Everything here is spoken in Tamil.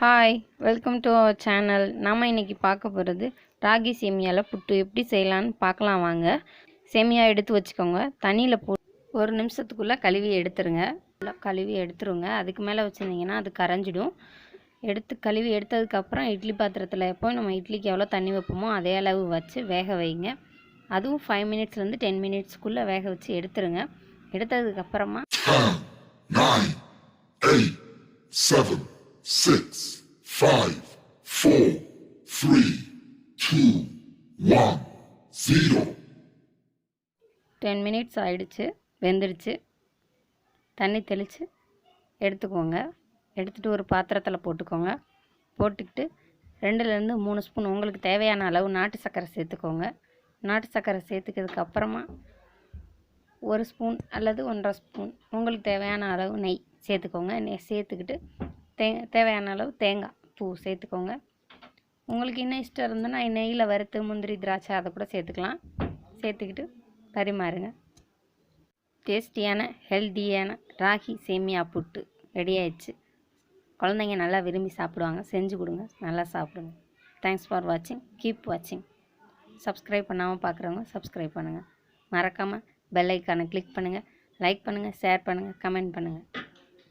Hi welcome to our channel நாம் இன்னைக்கு பார்க்க போகிறது ராகி சேமியாவில் புட்டு எப்படி செய்யலான்னு பார்க்கலாம் வாங்க. சேமியா எடுத்து வச்சுக்கோங்க. தண்ணியில் போ ஒரு நிமிஷத்துக்குள்ளே கழுவி எடுத்துருங்க. நல்லா கழுவி எடுத்துருங்க. அதுக்கு மேலே வச்சுருந்தீங்கன்னா அது கரைஞ்சிடும். எடுத்து கழுவி எடுத்ததுக்கப்புறம் இட்லி பாத்திரத்தில் எப்போ நம்ம இட்லிக்கு எவ்வளோ தண்ணி வைப்போமோ அதே அளவு வச்சு வேக வைங்க. அதுவும் ஃபைவ் மினிட்ஸ்லேருந்து டென் மினிட்ஸ்க்குள்ளே வேக வச்சு எடுத்துருங்க. எடுத்ததுக்கப்புறமா seven six, five, four, three, two, one, zero. Ten minutes ஆயிடுச்சு வெந்துடுச்சு தண்ணி தெளித்து எடுத்துக்கோங்க. எடுத்துகிட்டு ஒரு பாத்திரத்தில் போட்டுக்கோங்க. போட்டுக்கிட்டு ரெண்டுலேருந்து மூணு ஸ்பூன் உங்களுக்கு தேவையான அளவு நாட்டு சர்க்கரை சேர்த்துக்கோங்க. நாட்டு சர்க்கரை சேர்த்துக்கிறதுக்கு அப்புறமா ஒரு ஸ்பூன் அல்லது ஒன்றரை ஸ்பூன் உங்களுக்கு தேவையான அளவு நெய் சேர்த்துக்கோங்க. நெய் சேர்த்துக்கிட்டு தே தேவையான அளவு தேங்காய் பூ சேர்த்துக்கோங்க. உங்களுக்கு இன்னும் இஷ்டம் இருந்ததுன்னா நெய்யில் வறுத்து முந்திரி திராட்சை அதை கூட சேர்த்துக்கலாம். சேர்த்துக்கிட்டு பரிமாறுங்க. டேஸ்டியான ஹெல்த்தியான ராகி சேமியா புட்டு ரெடி ஆயிடுச்சு. குழந்தைங்க நல்லா விரும்பி சாப்பிடுவாங்க. செஞ்சு கொடுங்க. நல்லா சாப்பிடுங்க. தேங்க்ஸ் ஃபார் வாட்சிங் கீப் வாட்சிங் சப்ஸ்கிரைப் பண்ணாமல் பார்க்குறவங்க சப்ஸ்கிரைப் பண்ணுங்கள் மறக்காமல் பெல் ஐக்கானை கிளிக் பண்ணுங்கள் லைக் பண்ணுங்கள் ஷேர் பண்ணுங்கள் கமெண்ட் பண்ணுங்கள்